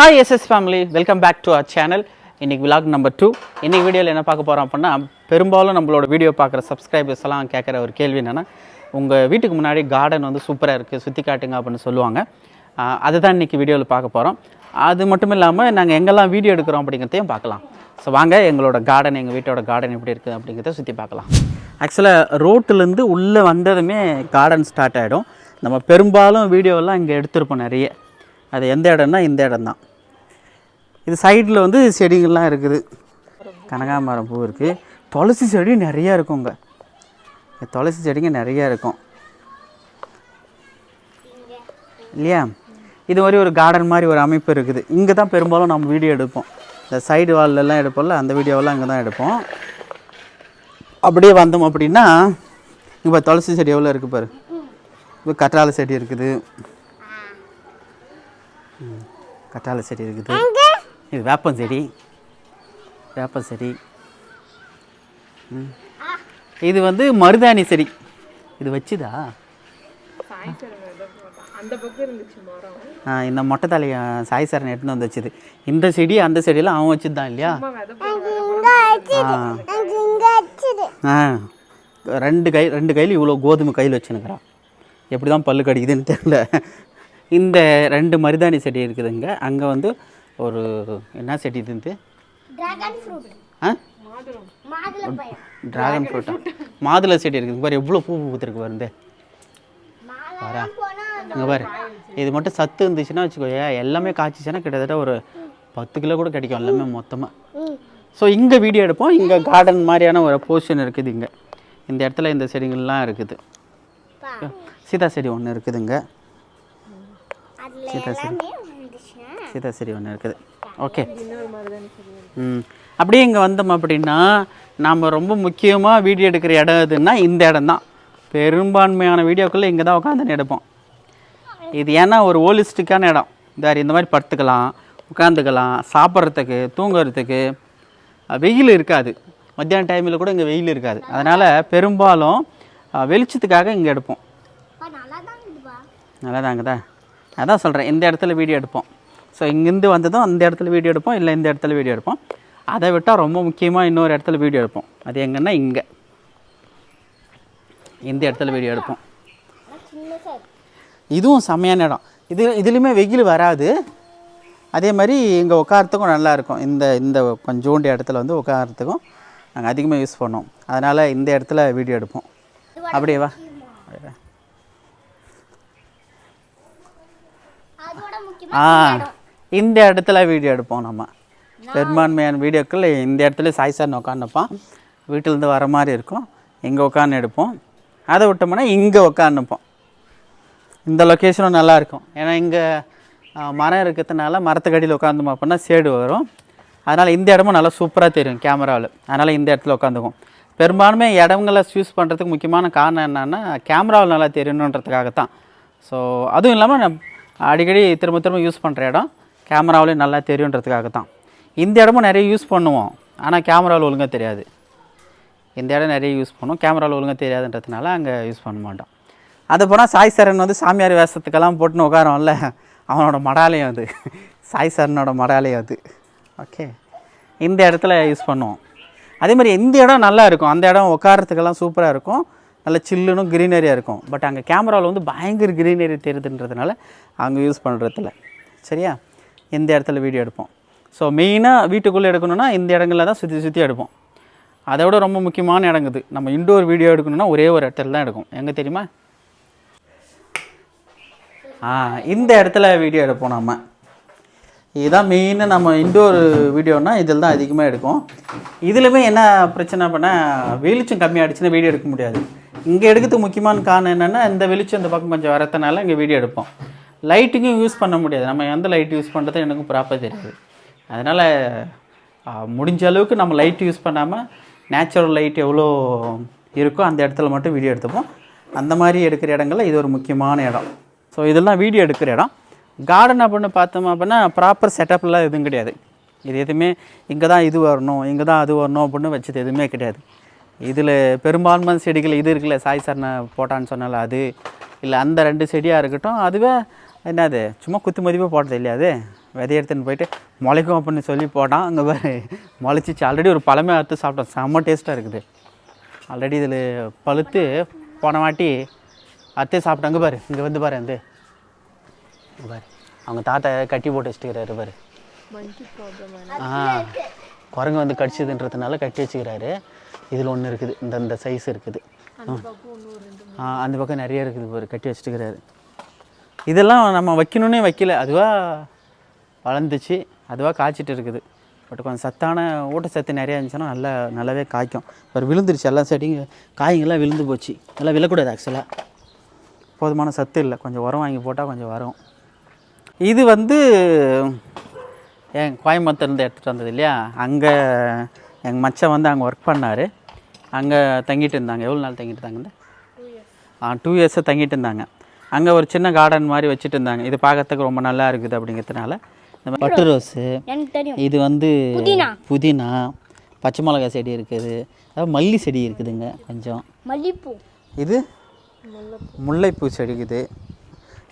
Hi SS family welcome back to our channel இன்றைக்கி vlog number two இன்றைக்கி வீடியோவில் என்ன பார்க்க போகிறோம் அப்படின்னா பெரும்பாலும் நம்மளோட வீடியோ பார்க்குற சப்ஸ்கிரைபர்ஸ் எல்லாம் கேட்குற ஒரு கேள்வி என்னென்னா உங்கள் வீட்டுக்கு முன்னாடி கார்டன் வந்து சூப்பராக இருக்குது சுற்றி காட்டுங்க அப்படின்னு சொல்லுவாங்க. அதுதான் இன்றைக்கி வீடியோவில் பார்க்க போகிறோம் அது மட்டும் இல்லாமல் நாங்கள் எங்கெல்லாம் வீடியோ எடுக்கிறோம் அப்படிங்கிறதையும் பார்க்கலாம். ஸோ வாங்க எங்களோட கார்டன் எங்கள் வீட்டோட கார்டன் எப்படி இருக்குது அப்படிங்கிறத சுற்றி பார்க்கலாம். ஆக்சுவலாக ரோட்டிலேருந்து உள்ளே வந்ததுமே கார்டன் ஸ்டார்ட் ஆகிடும் நம்ம பெரும்பாலும் வீடியோலாம் இங்கே எடுத்திருப்போம் நிறைய. அது எந்த இடம்னா இந்த இடம் தான் இது சைடில் வந்து செடிகள்லாம் இருக்குது. கனகாமரம் பூ இருக்குது துளசி செடி நிறையா இருக்குங்க. துளசி செடிங்க நிறையா இருக்கும். இல்லையா? இது மாதிரி ஒரு கார்டன் மாதிரி ஒரு அமைப்பு இருக்குது. இங்கே தான் பெரும்பாலும் நம்ம வீடியோ எடுப்போம். இந்த சைடு வால்லெல்லாம் எடுப்போம்ல அந்த வீடியோவெல்லாம் இங்கே தான் எடுப்போம். அப்படியே வந்தோம் அப்படின்னா இப்போ துளசி செடி எவ்வளோ இருக்குது பாரு. இப்போ கற்றாழை செடி இருக்குது. கற்றாழை செடி இருக்குது. இது வேப்பம் செடி. வேப்பம் செடி. ம். இது வந்து மருதாணி செடி. இது வச்சுதா? இந்த மொட்டை தலையை சாய் சாரன் எடுத்துன்னு வந்து வச்சுது. இந்த செடி அந்த செடியெல்லாம் அவன் வச்சுதான் இல்லையா? ஆ. ஆ. ரெண்டு கை ரெண்டு கையில் இவ்வளோ கோதுமை கையில் வச்சுனுக்குறான் எப்படி தான் பல்லு கடிக்குதுன்னு தெரியல. இந்த ரெண்டு மருதாணி செடி இருக்குதுங்க. அங்கே வந்து ஒரு என்ன செடி இது ஆ? ட்ராகன் ஃப்ரூட்டா மாதுளை செடி இருக்குது. பாரு எவ்வளோ பூ பூத்துருக்கு வருது வரா இங்கே பாரு. இது மட்டும் சத்து இருந்துச்சுன்னா வச்சுக்கோயே எல்லாமே காய்ச்சிச்சுன்னா கிட்டத்தட்ட ஒரு பத்து கிலோ கூட கிடைக்கும் எல்லாமே மொத்தமாக ஸோ இங்கே வீடியோ எடுப்போம். இங்கே கார்டன் மாதிரியான ஒரு போர்ஷன் இருக்குது இங்கே. இந்த இடத்துல இந்த செடிகள்லாம் இருக்குது. சீதா செடி ஒன்று இருக்குதுங்க. சீதா செடி. சீதா செடி ஒன்று இருக்குது. ஓகே ம். அப்படியே இங்கே வந்தோம் அப்படின்னா நாம் ரொம்ப முக்கியமாக வீடியோ எடுக்கிற இடம் எதுன்னா இந்த இடம் தான் பெரும்பான்மையான வீடியோக்குள்ளே இங்கே தான் உட்காந்து எடுப்போம். இது ஏன்னா ஒரு ஹோலிஸ்டிக்கான இடம். இந்த இந்த மாதிரி படுத்துக்கலாம் உட்காந்துக்கலாம் சாப்பிட்றதுக்கு தூங்குறதுக்கு வெயில் இருக்காது. மத்தியான டைமில் கூட இங்கே வெயில் இருக்காது. அதனால் பெரும்பாலும் வெளிச்சத்துக்காக இங்கே எடுப்போம். நல்லா தாங்கதா அதான் சொல்கிறேன் இந்த இடத்துல வீடியோ எடுப்போம். ஸோ இங்கேருந்து வந்ததும் அந்த இடத்துல வீடியோ எடுப்போம் இல்லை இந்த இடத்துல வீடியோ எடுப்போம். அதை விட்டால் ரொம்ப முக்கியமாக இன்னொரு இடத்துல வீடியோ எடுப்போம். அது எங்கன்னா இங்கே. இந்த இடத்துல வீடியோ எடுப்போம். இதுவும் செம்மையான இடம். இது இதுலேயுமே வெயில் வராது. அதே மாதிரி இங்கே உட்காரத்துக்கும் நல்லா இருக்கும். இந்த இந்த கொஞ்சோண்டு இடத்துல வந்து உட்காரத்துக்கும் நாங்கள் அதிகமாக யூஸ் பண்ணோம் அதனால் இந்த இடத்துல வீடியோ எடுப்போம். அப்படியே வா. ஆ. இந்த இடத்துல வீடியோ எடுப்போம் நம்ம. பெரும்பான்மையான வீடியோக்கள் இந்த இடத்துல சாய் சார் உட்காந்துப்பான் வீட்டிலேருந்து வர மாதிரி இருக்கும். இங்கே உட்காந்து எடுப்போம். அதை விட்டோம்னா இங்கே உட்காந்துப்போம் இந்த லொக்கேஷனும் நல்லா இருக்கும். ஏன்னா இங்கே மரம் இருக்கிறதுனால மரத்துக்கடியில் உட்காந்தோம் அப்படின்னா சேடு வரும். அதனால் இந்த இடமும் நல்லா சூப்பராக தெரியும் கேமராவில் அதனால் இந்த இடத்துல உட்காந்துக்கும் பெரும்பான்மை இடங்களை சூஸ் பண்ணுறதுக்கு முக்கியமான காரணம் என்னென்னா கேமராவில் நல்லா தெரியணுன்றதுக்காக தான் ஸோ அதுவும் இல்லாமல் அடிக்கடி திரும்ப திரும்ப யூஸ் பண்ணுற இடம். கேமராவிலையும் நல்லா தெரியுன்றதுக்காக தான் இந்த இடமும் நிறைய யூஸ் பண்ணுவோம். ஆனால் கேமராவில் ஒழுங்காக தெரியாது. இந்த இடம் நிறைய யூஸ் பண்ணுவோம் கேமராவில் ஒழுங்காக தெரியாதுன்றதுனால அங்கே யூஸ் பண்ண மாட்டோம். அது போனால் சாய் சரண் வந்து சாமியார் வேஷத்துக்கெல்லாம் போட்டுன்னு உட்காரோம்ல. அவனோட மடாலயம் அது. சாய் சரணோட மடாலயம் அது. ஓகே இந்த இடத்துல யூஸ் பண்ணுவோம். அதே மாதிரி இந்த இடம் நல்லா இருக்கும். அந்த இடம் உட்காரத்துக்கெல்லாம் சூப்பராக இருக்கும். நல்ல சில்லுன்னு க்ரீனரியாக இருக்கும். பட் அங்கே கேமராவில் வந்து பயங்கர க்ரீனரி தெரியுதுன்றதுனால அங்கே யூஸ் பண்ணுறதில்ல சரியா? இந்த இடத்துல வீடியோ எடுப்போம். ஸோ மெயினாக வீட்டுக்குள்ளே எடுக்கணும்னா இந்த இடங்களில் தான் சுற்றி சுற்றி எடுப்போம். அதை விட ரொம்ப முக்கியமான இடங்குது நம்ம இன்டோர் வீடியோ எடுக்கணும்னா ஒரே ஒரு இடத்துல தான் எடுக்கும். எங்கே தெரியுமா? ஆ இந்த இடத்துல வீடியோ எடுப்போம் நம்ம. இதுதான் மெயினாக நம்ம இன்டோர் வீடியோனா இதில் தான் அதிகமாக எடுக்கும். இதுலையுமே என்ன பிரச்சனை பண்ணால் வெளிச்சம் கம்மியாகிடுச்சுன்னா வீடியோ எடுக்க முடியாது. இங்கே எடுக்கிறதுக்கு முக்கியமான காரணம் என்னென்னா இந்த வெளிச்சம் இந்த பக்கம் கொஞ்சம் வரத்தனால இங்கே வீடியோ எடுப்போம். லைட்டுக்கும் யூஸ் பண்ண முடியாது. நம்ம எந்த லைட் யூஸ் பண்ணுறது எனக்கும் ப்ராப்பராக தெரியாது. அதனால் முடிஞ்ச அளவுக்கு நம்ம லைட் யூஸ் பண்ணாமல் நேச்சுரல் லைட் எவ்வளோ இருக்கோ அந்த இடத்துல மட்டும் வீடியோ எடுத்துப்போம். அந்த மாதிரி எடுக்கிற இடங்கள்ல இது ஒரு முக்கியமான இடம். ஸோ இதெல்லாம் வீடியோ எடுக்கிற இடம். கார்டன் அப்படின்னு பார்த்தோம் அப்படின்னா ப்ராப்பர் செட்டப்லாம் எதுவும் கிடையாது. இது எதுவுமே இங்கே தான் இது வரணும் இங்கே தான் அது வரணும் அப்படின்னு வச்சது எதுவுமே கிடையாது. இதில் பெரும்பான்மை செடிகள் இது இருக்குல்ல சாய் சரணை போட்டான்னு சொன்னால அது இல்லை அந்த ரெண்டு செடியாக இருக்கட்டும் அதுவே என்னது சும்மா குத்து மதிப்பாக போட்டது இல்லையா அது? விதை எடுத்துன்னு போயிட்டு முளைக்கும் அப்படின்னு சொல்லி போட்டான். அங்கே பாரு முளைச்சிச்சு. ஆல்ரெடி ஒரு பழமே அறுத்து சாப்பிட்டோம். செம்ம டேஸ்ட்டாக இருக்குது. ஆல்ரெடி இதில் பழுத்து போன வாட்டி அறுத்தே சாப்பிட்டாங்க பாரு இங்கே வந்து பாரு வந்து. பாரு. அவங்க தாத்தா கட்டி போட்டு வச்சுக்கிறாரு பாரு. ஆ? குரங்கு வந்து கடிச்சதுன்றதுனால கட்டி வச்சுக்கிறாரு. இதில் ஒன்று இருக்குது. இந்த இந்த சைஸ் இருக்குது. ஆ அந்த பக்கம் நிறைய இருக்குது பாரு கட்டி வச்சுட்டுக்கிறாரு. இதெல்லாம் நம்ம வைக்கணுன்னே வைக்கல. அதுவாக வளர்ந்துச்சு. அதுவாக காய்ச்சிட்டு இருக்குது. பட் கொஞ்சம் சத்தான ஊட்டச்சத்து நிறையா இருந்துச்சுன்னா நல்லா நல்லாவே காய்க்கும். ஒரு விழுந்துருச்சு. எல்லாம் செடிங்க காய்ங்கெல்லாம் விழுந்து போச்சு. எல்லாம் விழக்கூடாது ஆக்சுவலாக போதுமான சத்து இல்லை. கொஞ்சம் உரம் வாங்கி போட்டால் கொஞ்சம் வரும். இது வந்து என் கோயம்புத்தூர்லேருந்து எடுத்துகிட்டு வந்தது இல்லையா? அங்கே எங்கள் மச்சான் வந்து அங்கே ஒர்க் பண்ணார். அங்கே தங்கிட்டு இருந்தாங்க. எவ்வளோ நாள் தங்கிட்டு இருந்தாங்க ஆ டூ இயர்ஸாக தங்கிட்டு இருந்தாங்க. அங்கே ஒரு சின்ன கார்டன் மாதிரி வச்சுட்டு இருந்தாங்க. இது பார்க்கறதுக்கு ரொம்ப நல்லா இருக்குது அப்படிங்கிறதுனால. இந்த மாதிரி பட்டு ரோஸு. இது வந்து புதினா. பச்சை மிளகாய் செடி இருக்குது. அதாவது மல்லி செடி இருக்குதுங்க கொஞ்சம். மல்லிப்பூ. இது? முல்லைப்பூ செடி இருக்குது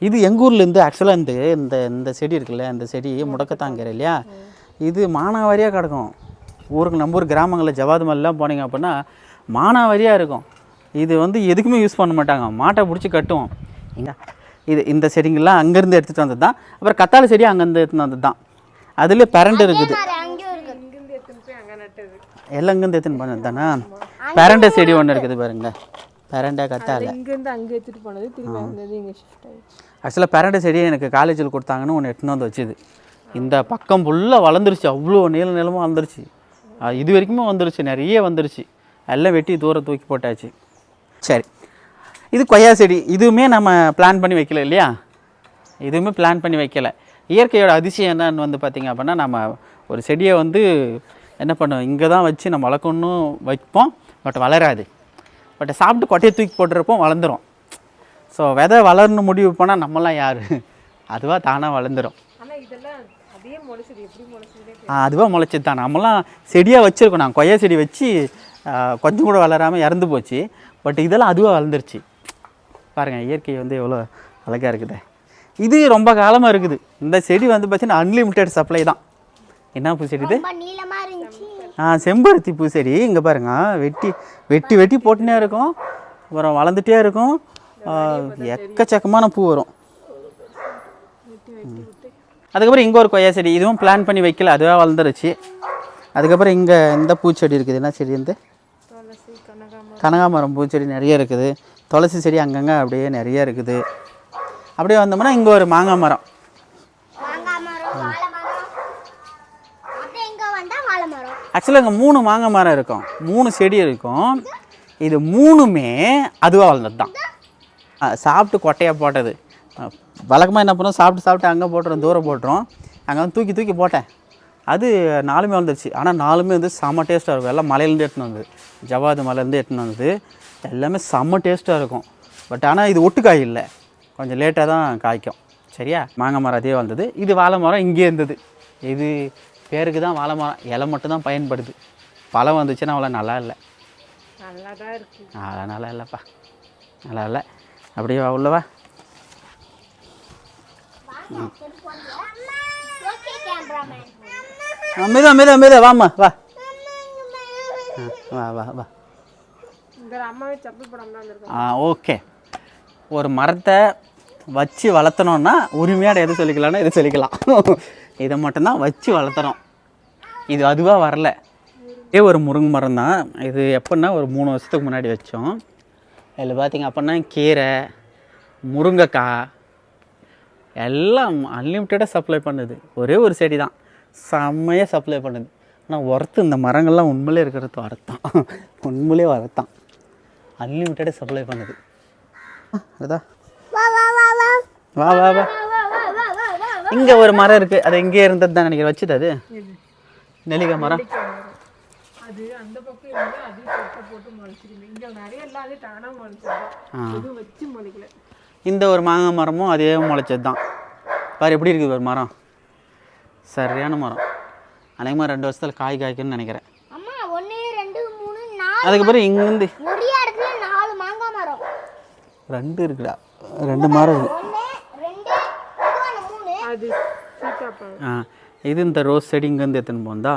இது எங்கள் ஊர்லேருந்து ஆக்சுவலாக இந்த இந்த இந்த செடி இருக்குல்ல இந்த செடி முடக்கத்தாங்கிற இல்லையா? இது மானாவாரியாக கிடக்கும். ஊருக்கு நம்ம ஊர் கிராமங்களில் ஜவாது மல்லாம் போனீங்க அப்படின்னா மானாவாரியாக இருக்கும். இது வந்து எதுக்குமே யூஸ் பண்ண மாட்டாங்க. மாட்டை பிடிச்சி கட்டுவோம். இது இந்த செடிங்கெல்லாம் அங்கேருந்து எடுத்துகிட்டு வந்தது தான் அப்புறம் கத்தாழை செடி அங்கேருந்து எடுத்துகிட்டு வந்தது தான் அதுலேயே பரண்டு இருக்குது. அங்கேயும் இருக்கு. இங்கிருந்து எடுத்துன்னு போய் அங்கே நட்டது. எல்லாம் இங்கேருந்து எடுத்துன்னு பண்ணது தானே பரண்டை செடி ஒன்று இருக்குது பாருங்க. பரண்டை கத்தாழை. இங்கேருந்து அங்கே எடுத்துட்டு போனது திரும்பி அங்கேருந்து இங்கே ஷிஃப்ட் ஆக்சுவலாக பேரண்டை செடியை எனக்கு காலேஜில் கொடுத்தாங்கன்னு ஒன்று எடுத்துன்னு வந்து வச்சுது. இந்த பக்கம் ஃபுல்லாக வளர்ந்துருச்சு. அவ்வளோ நீள நீளமாக வளர்ந்துருச்சு. அது இது வரைக்குமே வந்துருச்சு நிறைய வந்துருச்சு எல்லாம் வெட்டி தூரம் தூக்கி போட்டாச்சு. சரி. இது கொய்யா செடி. இதுவுமே நம்ம பிளான் பண்ணி வைக்கல இல்லையா? இதுவுமே பிளான் பண்ணி வைக்கல. இயற்கையோட அதிசயம் என்னன்னு வந்து பார்த்திங்க அப்படின்னா நம்ம ஒரு செடியை வந்து என்ன பண்ணுவோம்? இங்கே தான் வச்சு நம்ம வளர்க்கணும் வைப்போம். பட் வளராது. பட் சாப்பிட்டு கொட்டையை தூக்கி போட்டுறப்போ வளர்ந்துரும். ஸோ விதை வளரணும் முடிவு பண்ணால் நம்மலாம் யார்? அதுவாக தானாக வளர்ந்துடும் அதுவாக முளைச்சது. தான் நம்மலாம் செடியாக வச்சுருக்கோம். நான் கொய்யா செடி வச்சு கொஞ்சம் கூட வளராமல் இறந்து போச்சு. பட் இதெல்லாம் அதுவாக வளர்ந்துருச்சு. பாருங்கள் இயற்கை வந்து எவ்வளோ அழகாக இருக்குது. இது ரொம்ப காலமாக இருக்குது. இந்த செடி வந்து பார்த்தீங்கன்னா அன்லிமிட்டெட் சப்ளை தான். என்ன பூ செடி இது? ரொம்ப நீளமா இருந்துச்சு. ஆ செம்பருத்தி பூசெடி இங்கே பாருங்க வெட்டி வெட்டி வெட்டி போட்டுனே இருக்கும். அப்புறம் வளர்ந்துட்டே இருக்கும். எக்கச்சக்கமான பூ வரும். அதுக்கப்புறம் இங்கே ஒரு கொய்யா செடி. இதுவும் பிளான் பண்ணி வைக்கல அதுவாக வளர்ந்துருச்சு. அதுக்கப்புறம் இங்கே இந்த பூச்செடி இருக்குது. என்ன செடி வந்து கனகாமரம் பூச்செடி நிறைய இருக்குது. துளசி செடி அங்கங்கே அப்படியே நிறைய இருக்குது. அப்படியே வந்தோம்னா இங்கே ஒரு மாங்காய் மரம். ஆக்சுவலாக இங்கே மூணு மாங்காய் மரம் இருக்கும். மூணு செடி இருக்கும். இது மூணுமே அதுவாக வளர்ந்தது தான் சாப்பிட்டு கொட்டையாக போட்டது. வழக்கமாக என்ன பண்ணோம் சாப்பிட்டு சாப்பிட்டு அங்கே போட்டுறோம் தூரம் போட்டுரும் அங்கே வந்து தூக்கி தூக்கி போட்டேன். அது நாலுமே வந்துருச்சு ஆனால் நாலுமே வந்து செம்ம டேஸ்ட்டாக இருக்கும். எல்லாம் மலையிலேருந்து எடுத்துன்னு வந்தது. ஜவாது மலையிலேருந்து எடுத்துன்னு வந்தது. எல்லாமே செம்ம டேஸ்ட்டாக இருக்கும். பட் ஆனால் இது ஒட்டுக்காய் இல்லை. கொஞ்சம் லேட்டாக தான் காய்க்கும். சரியா? மாங்காய் மரம் அதே வந்தது இது வாழை மரம் இங்கே இருந்தது. இது பேருக்கு தான் வாழை மரம். இலை மட்டும் தான் பயன்படுது. பழம் வந்துச்சுன்னா அவ்வளோ நல்லா இல்லை. நல்லா தான் இருக்கு. அதெல்லாம் நல்லா இல்லைப்பா. நல்லா இல்லை. அப்படியே வா உள்ளவா ஓகே கேமராமேன் மெதா மெதா மெதா வாம்மா வா. ஆ, வா வா வா இந்த அம்மாவே செப்பல் போடாம தான் வந்திருக்காங்க ஆ ஓகே. ஒரு மரத்தை வச்சு வளர்த்தணும்னா உரிமையாக எது சொல்லிக்கலாம்னா எது சொல்லிக்கலாம். இதை மட்டும்தான் வச்சு வளர்த்தணும் இது அதுவாக வரல. இதே ஒரு முருங்கை மரம் தான். இது எப்படின்னா ஒரு மூணு வருஷத்துக்கு முன்னாடி வச்சோம். இதில் பார்த்திங்க அப்படின்னா கீரை முருங்கைக்காய் எல்லாம் அன்லிமிட்டடாக சப்ளை பண்ணுது. ஒரே ஒரு செடி தான். செம்மையாக சப்ளை பண்ணுது. ஆனால் ஒர்த்து இந்த மரங்கள்லாம் உண்மையிலே இருக்கிறது வரத்தான் உண்மையிலே வரத்தான் அன்லிமிட்டடாக சப்ளை பண்ணுது. அதுதான் வா வா வா இங்கே ஒரு மரம் இருக்குது அது எங்கே இருந்தது தான் நினைக்கிறேன். வச்சுது அது? நெல்லிக்காய் மரம். அது அந்த பக்கம் அது போட்டு முளைச்சிருங்க நிறைய இல்லாத தானாக முளைச்சிருக்கோம் வச்சு முளைக்கல. இந்த ஒரு மாங்காய் மரமும் அதே முளைச்சது தான். பாரு எப்படி இருக்குது ஒரு மரம். சரியான மரம். அநேகமாக ரெண்டு வருஷத்தில் காய் காய்க்குன்னு நினைக்கிறேன். அதுக்கப்புறம் இங்கேருந்து ரெண்டு இருக்குடா. ரெண்டு மரம் அது ஆ இது இந்த ரோஸ் செடி இங்கேருந்து எடுத்துன்னு போந்தா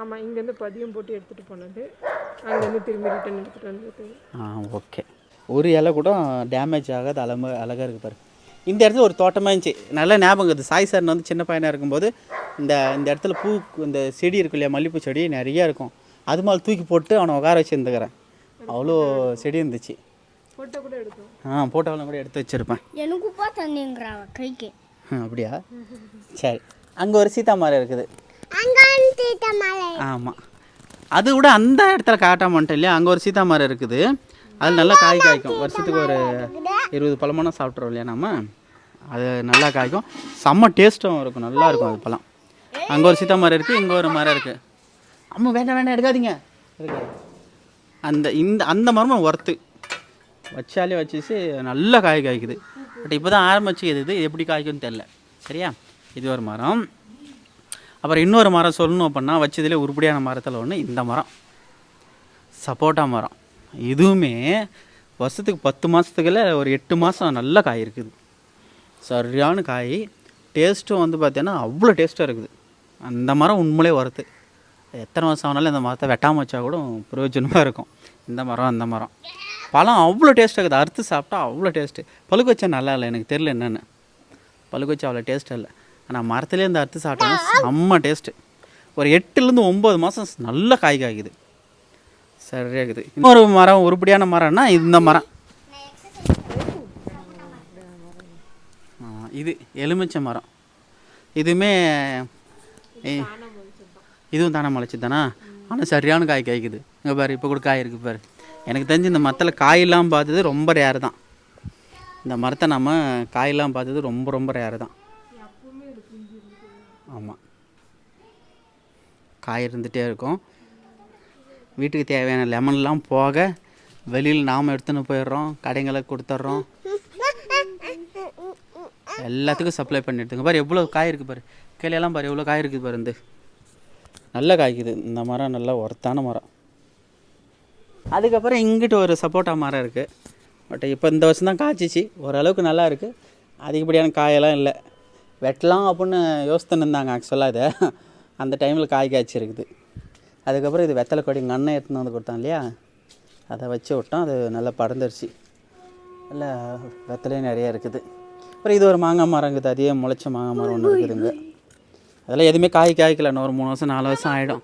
ஆமாம் இங்கேருந்து பதியம் போட்டு எடுத்துகிட்டு போனது. அங்கேருந்து திரும்பி ரிட்டன் எடுத்துகிட்டு வந்தது ஆ ஓகே ஒரு இலை கூட டேமேஜ் ஆகாது அழம அழகாக இருக்கு பாரு. இந்த இடத்துல ஒரு தோட்டமாக இருந்துச்சு. நல்ல ஞாபகம் இது சாய் சார் வந்து சின்ன பையனாக இருக்கும்போது இந்த இந்த இடத்துல பூ இந்த செடி இருக்கு இல்லையா மல்லிகைப்பூ செடி நிறையா இருக்கும். அது மேலே தூக்கி போட்டு அவனை உட்கார வச்சு இருந்துக்கிறேன் அவ்வளோ செடி இருந்துச்சு. ஃபோட்டோ கூட எடுத்தோம். ஆ போட்டோவெல்லாம் கூட எடுத்து வச்சுருப்பேன். எனக்கு பா தந்தீங்கிறா கைக்கு. அப்படியா? சரி. அங்கே ஒரு சீதா மரம் இருக்குது. ஆமாம் அது கூட அந்த இடத்துல காட்ட மாட்டேன் இல்லையா? அங்கே ஒரு சீதா மரம் இருக்குது. அது நல்லா காய் காய்க்கும். வருஷத்துக்கு ஒரு இருபது பழமான சாப்பிட்றோம் இல்லையா நம்ம அது நல்லா காய்க்கும். செம்ம டேஸ்ட்டும் இருக்கும். நல்லா இருக்கும் அது பழம். அங்கே ஒரு சீதா மரம் இருக்குது இங்கே ஒரு மரம் இருக்குது அம்மா வேண்டாம் வேண்டாம் எடுக்காதீங்க. அந்த இந்த அந்த மரமும் ஒர்த்து வச்சாலே வச்சிச்சு நல்லா காய் காய்க்குது. பட் இப்போ தான் ஆரம்பிச்சுக்குது இது எப்படி காய்க்கும்னு தெரில சரியா? இது ஒரு மரம். அப்புறம் இன்னொரு மரம் சொல்லணும் அப்படின்னா வச்சதுலேயே உருப்படியான மரத்தில் ஒன்று இந்த மரம். சப்போட்டா மரம். இதுவுமே வருஷத்துக்கு பத்து மாதத்துக்குள்ள ஒரு எட்டு மாதம் நல்ல காய் இருக்குது. சரியான காய். டேஸ்ட்டும் வந்து பார்த்தீங்கன்னா அவ்வளோ டேஸ்ட்டாக இருக்குது. அந்த மரம் உண்மையிலே வருது எத்தனை வருஷம் ஆனாலும் இந்த மரத்தை வெட்டாமல் வச்சா கூட பிரயோஜனமாக இருக்கும். இந்த மரம் அந்த மரம். பழம் அவ்வளோ டேஸ்ட்டாக இருக்குது. அறுத்து சாப்பிட்டா அவ்வளோ டேஸ்ட்டு. பழுக்க வச்சா நல்லா இல்லை எனக்கு தெரில என்னென்னு. பழுக்க வச்சா அவ்வளோ டேஸ்ட்டாக இல்லை. ஆனால் மரத்துலேயே இந்த அறுத்து சாப்பிட்டோன்னா செம்ம டேஸ்ட்டு. ஒரு எட்டுலேருந்து ஒம்பது மாதம் நல்ல காய் காய்க்குது. சரியாக இருக்குது. இன்னொரு மரம் உருப்படியான மரம்னா இந்த மரம். இது எலுமிச்சை மரம். இதுவுமே ஏய், இதுவும் தானே முளைச்சி தானா ஆனால் சரியான காய் காய்க்குது. இங்கே பாரு இப்போ கூட காய் இருக்குது பாரு. எனக்கு தெரிஞ்சு இந்த மரத்தில் காயெல்லாம் பார்த்தது ரொம்ப ரேர் தான். இந்த மரத்தை நம்ம காயெல்லாம் பார்த்தது ரொம்ப ரொம்ப ரேர் தான். ஆமாம் காய் இருந்துகிட்டே இருக்கும். வீட்டுக்கு தேவையான லெமன்லாம் போக வெளியில் நாம் எடுத்துன்னு போயிடுறோம். கடைங்களுக்கு கொடுத்துட்றோம். எல்லாத்துக்கும் சப்ளை பண்ணி எடுத்துங்க. பாரு எவ்வளோ காய் இருக்குது பாரு. கிளையெல்லாம் பாரு எவ்வளோ காய் இருக்குது பாரு இந்த. நல்ல காய்க்குது. இந்த மரம் நல்லா ஒர்த்தான மரம். அதுக்கப்புறம் இங்கிட்டு ஒரு சப்போட்டா மரம் இருக்குது பட் இப்போ இந்த வருஷம் தான் காய்ச்சிச்சு. ஓரளவுக்கு நல்லா இருக்குது அதிகப்படியான காயெல்லாம் இல்லை. வெட்டலாம் அப்படின்னு யோசித்துன்னு இருந்தாங்க ஆக்சுவலாக இதை. அந்த டைமில் காய் காய்ச்சிருக்குது அதுக்கப்புறம் இது வெத்தலை கொடி எங்கள் அண்ணன் எடுத்துன்னு வந்து கொடுத்தான் இல்லையா? அதை வச்சு விட்டோம். அது நல்லா படர்ந்துருச்சு. நல்லா வெத்தலையும் நிறைய இருக்குது. அப்புறம் இது ஒரு மாங்காய் மரம் இருக்குது. அதே முளைச்ச மாங்காய் மரம் ஒன்று இருக்குதுங்க. அதெல்லாம் எதுவுமே காய் காய்க்கல. இன்னும் ஒரு மூணு வருஷம் நாலு வருஷம் ஆகிடும்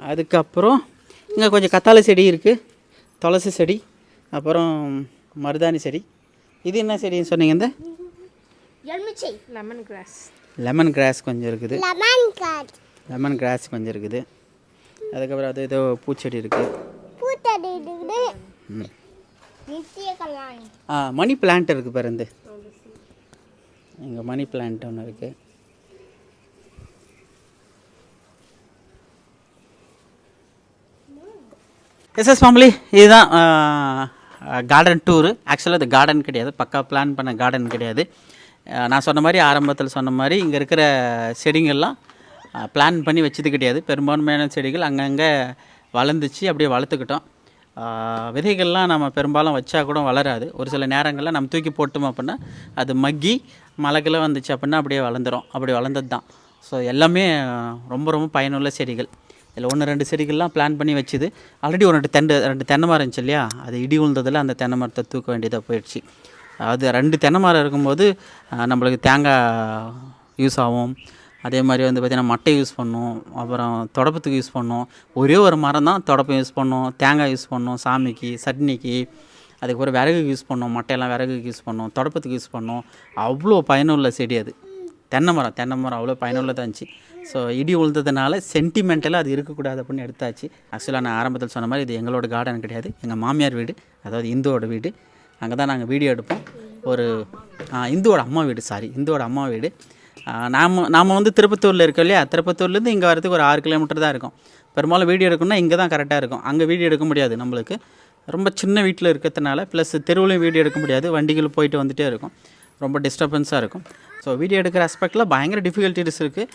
அதுக்கப்புறம் இங்கே கொஞ்சம் கத்தாழை செடி இருக்குது துளசி செடி அப்புறம் மருதாணி செடி. இது என்ன செடின்னு சொன்னீங்க இந்த? எலுமிச்சை. லெமன் கிராஸ் லெமன் கிராஸ் கொஞ்சம் இருக்குது. லெமன் கிராஸ் கொஞ்சம் இருக்குது. அதுக்கப்புறம் அது ஏதோ பூச்செடி இருக்குது. ஆ மணி பிளான்ட் இருக்குது பாரு இந்த. இங்கே மணி பிளான்ட் ஒன்று இருக்குது எஸ்எஸ் ஃபேமிலி இதுதான் கார்டன் டூரு ஆக்சுவலாக இது கார்டன் கிடையாது. பக்கா பிளான் பண்ண கார்டன் கிடையாது. நான் சொன்ன மாதிரி ஆரம்பத்தில் சொன்ன மாதிரி இங்கே இருக்கிற செடிங்கள்லாம் பிளான் பண்ணி வச்சது கிடையாது. பெரும்பான்மையான செடிகள் அங்கங்கே வளர்ந்துச்சு அப்படியே வளர்த்துக்கிட்டோம். விதைகள்லாம் நம்ம பெரும்பாலும் வச்சா கூட வளராது. ஒரு சில நேரங்களில் நம்ம தூக்கி போட்டோம் அப்படின்னா அது மக்கி மழைக்கெல்லாம் வந்துச்சு அப்படின்னா அப்படியே வளர்ந்துரும். அப்படி வளர்ந்தது தான் ஸோ எல்லாமே ரொம்ப ரொம்ப பயனுள்ள செடிகள். இதில் ஒன்று ரெண்டு செடிகள்லாம் பிளான் பண்ணி வச்சுது. ஆல்ரெடி ஒரு ரெண்டு தென்னை ரெண்டு தென்னை மரம் இருந்துச்சு இல்லையா? அது இடி உழுந்ததில் அந்த தென்னை மரத்தை தூக்க வேண்டியதாக போயிடுச்சு. அது ரெண்டு தென்னை மரம் இருக்கும்போது நம்மளுக்கு தேங்காய் யூஸ் ஆகும். அதே மாதிரி வந்து பார்த்திங்கன்னா மட்டை யூஸ் பண்ணோம். அப்புறம் தொடப்பத்துக்கு யூஸ் பண்ணோம். ஒரே ஒரு மரம் தான் தொடப்பம் யூஸ் பண்ணோம். தேங்காய் யூஸ் பண்ணோம். சாமிக்கு சட்னிக்கு அதுக்கப்புறம் விறகுக்கு யூஸ் பண்ணோம். மட்டையெல்லாம் விறகுக்கு யூஸ் பண்ணோம். தொடப்பத்துக்கு யூஸ் பண்ணோம். அவ்வளோ பயனுள்ள செடி அது. தென்னை மரம் தென்னை மரம் அவ்வளோ பயனுள்ளதாக இருந்துச்சு. ஸோ இடி உழுந்ததுனால சென்டிமெண்டலாக அது இருக்கக்கூடாது அப்படின்னு எடுத்தாச்சு. ஆக்சுவலாக நான் ஆரம்பத்தில் சொன்ன மாதிரி இது எங்களோட கார்டன் கிடையாது. எங்கள் மாமியார் வீடு அதாவது இந்துவோட வீடு. அங்கே தான் நாங்கள் வீடியோ எடுப்போம். ஒரு இந்துவோட அம்மா வீடு சாரி இந்துவோட அம்மா வீடு. நாம் நாம நாம் வந்து திருப்பத்தூரில் இருக்கோம் இல்லையா? திருப்பத்தூர்லேருந்து இங்கே வரதுக்கு ஒரு ஆறு கிலோமீட்டர் தான் இருக்கும். பெரும்பாலும் வீடியோ எடுக்கணும்னா இங்கே தான் கரெக்டாக இருக்கும். அங்கே வீடியோ எடுக்க முடியாது நம்மளுக்கு. ரொம்ப சின்ன வீட்டில் இருக்கிறதுனால ப்ளஸ் தெருவுலையும் வீடியோ எடுக்க முடியாது. வண்டிகள் போயிட்டு வந்துகிட்டே இருக்கும். ரொம்ப டிஸ்டர்பன்ஸாக இருக்கும். ஸோ வீடியோ எடுக்கிற ஆஸ்பெக்டில் பயங்கர டிஃபிகல்ட்டிஸ் இருக்குது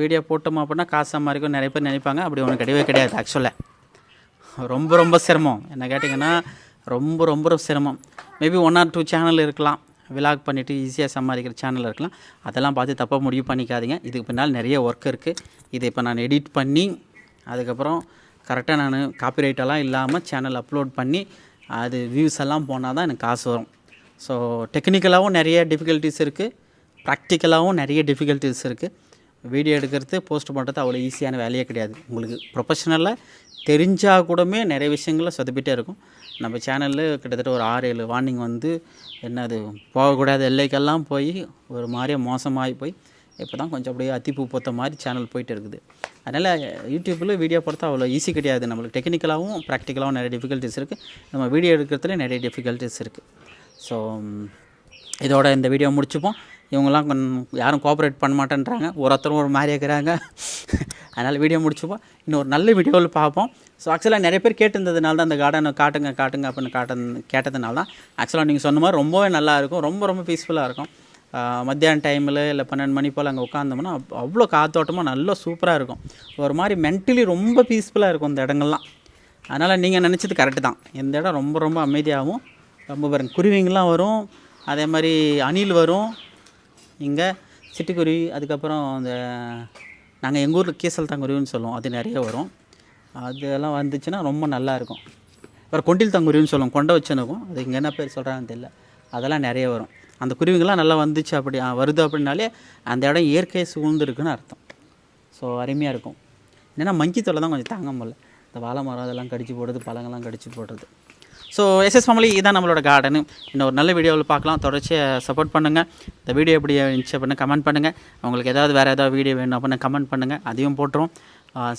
வீடியோ போட்டோம் அப்படின்னா காசு சம்பாதிக்கும் நிறைய பேர் நினைப்பாங்க. அப்படி ஒன்று கிடையவே கிடையாது ஆக்சுவலாக ரொம்ப ரொம்ப சிரமம். என்ன கேட்டிங்கன்னா ரொம்ப ரொம்ப ரொம்ப சிரமம். Maybe one or two channel இருக்கலாம். விலாக் பண்ணிவிட்டு ஈஸியாக சம்பாதிக்கிற சேனல் இருக்கலாம். அதெல்லாம் பார்த்து தப்பாக முடிவு பண்ணிக்காதீங்க. இதுக்கு பின்னால் நிறைய ஒர்க் இருக்குது இதை இப்போ நான் எடிட் பண்ணி அதுக்கப்புறம் கரெக்டாக நான் காப்பிரைட்டெல்லாம் இல்லாமல் சேனல் அப்லோட் பண்ணி அது வியூஸ் எல்லாம் போனால் தான் எனக்கு காசு வரும். ஸோ டெக்னிக்கலாகவும் நிறைய டிஃபிகல்ட்டிஸ் இருக்குது ப்ராக்டிக்கலாகவும் நிறைய டிஃபிகல்ட்டிஸ் இருக்குது வீடியோ எடுக்கிறது போஸ்ட் பண்ணுறது அவ்வளோ ஈஸியான வேலையே கிடையாது. உங்களுக்கு ப்ரொஃபஷனலாக தெரிஞ்சால் கூடமே நிறைய விஷயங்கள சொதப்பிட்டே இருக்கும். நம்ம சேனலில் கிட்டத்தட்ட ஒரு ஆறு ஏழு வார்னிங் வந்து என்னது போகக்கூடாத எல்லைக்கெல்லாம் போய் ஒரு மாதிரியே மோசமாகி போய் இப்போ தான் கொஞ்சம் அப்படியே அத்திப்பூ பொத்த மாதிரி சேனல் போயிட்டு இருக்குது. அதனால் யூடியூப்பில் வீடியோ போடுறது அவ்வளோ ஈஸி கிடையாது. நம்மளுக்கு டெக்னிக்கலாகவும் ப்ராக்டிக்கலாகவும் நிறைய டிஃபிகல்ட்டிஸ் இருக்குது நம்ம வீடியோ எடுக்கிறதுல நிறைய டிஃபிகல்ட்டிஸ் இருக்குது ஸோ இதோட இந்த வீடியோ முடிச்சுப்போம். இவங்கெல்லாம் கொஞ்சம் யாரும் கோஆப்ரேட் பண்ண மாட்டேன்றாங்க. ஒருத்தரும் ஒரு மாதிரி இருக்கிறாங்க. அதனால் வீடியோ முடிச்சுப்போம். இன்னொரு நல்ல வீடியோவில் பார்ப்போம். ஸோ ஆக்சுவலாக நிறைய பேர் கேட்டிருந்ததுனால தான் அந்த கார்டனை காட்டுங்க காட்டுங்க அப்படின்னு காட்ட கேட்டதுனால தான். ஆக்சுவலாக நீங்கள் சொன்ன மாதிரி ரொம்பவே நல்லா இருக்கும். ரொம்ப ரொம்ப பீஸ்ஃபுல்லாக இருக்கும். மத்தியான டைமில் இல்லை பன்னெண்டு மணி போல் அங்கே உட்காந்தோம்னா அவ்வளோ காத்தோட்டமாக நல்லா சூப்பராக இருக்கும். ஒரு மாதிரி மென்டலி ரொம்ப பீஸ்ஃபுல்லாக இருக்கும் அந்த இடங்கள்லாம். அதனால் நீங்கள் நினச்சது கரெக்டு தான். இந்த இடம் ரொம்ப ரொம்ப அமைதியாகவும் ரொம்ப பாருங்க. குருவிங்கெலாம் வரும். அதே மாதிரி அணில் வரும். இங்கே சிட்டுக்குருவி அதுக்கப்புறம் அந்த நாங்கள் எங்கள் ஊரில் கீசல் தங்குருவின்னு சொல்லுவோம். அது நிறைய வரும். அதெல்லாம் வந்துச்சுன்னா ரொம்ப நல்லாயிருக்கும் அப்புறம் கொண்டில் தங்குருவின்னு சொல்லுவோம். கொண்டை வச்சுனுக்கும். அது இங்கே என்ன பேர் சொல்கிறாங்கன்னு தெரியல. அதெல்லாம் நிறைய வரும். அந்த குருவிங்கெல்லாம் நல்லா வந்துச்சு அப்படி வருது அப்படின்னாலே அந்த இடம் இயற்கை சூழ்ந்துருக்குன்னு அர்த்தம். ஸோ அருமையாக இருக்கும். என்னென்னா மங்கி தொல்லை தான் கொஞ்சம் தாங்க முடியல. இந்த வாழை மரம் அதெல்லாம் கடிச்சு போடுறது பழங்கள்லாம் கடிச்சு போடுறது. ஸோ எஸ்எஸ் ஃபேமிலி இதான் நம்மளோட கார்டனு இன்னும் ஒரு நல்ல வீடியோவில் பார்க்கலாம். தொடர்ச்சியாக சப்போர்ட் பண்ணுங்கள் இந்த வீடியோ எப்படி இருந்துச்சு அப்படின்னு கமெண்ட் பண்ணுங்கள் உங்களுக்கு ஏதாவது வேறு ஏதாவது வீடியோ வேணும் அப்படின்னு கமெண்ட் பண்ணுங்கள் அதையும் போட்டுரும்.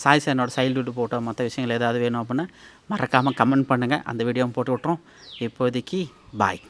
சாய் சார் சைல்டுஹுட் போட்டோ மற்ற விஷயங்கள் ஏதாவது வேணும் அப்படின்னா மறக்காமல் கமெண்ட் பண்ணுங்கள் அந்த வீடியோவும் போட்டு விட்றோம் இப்போதைக்கு பாய்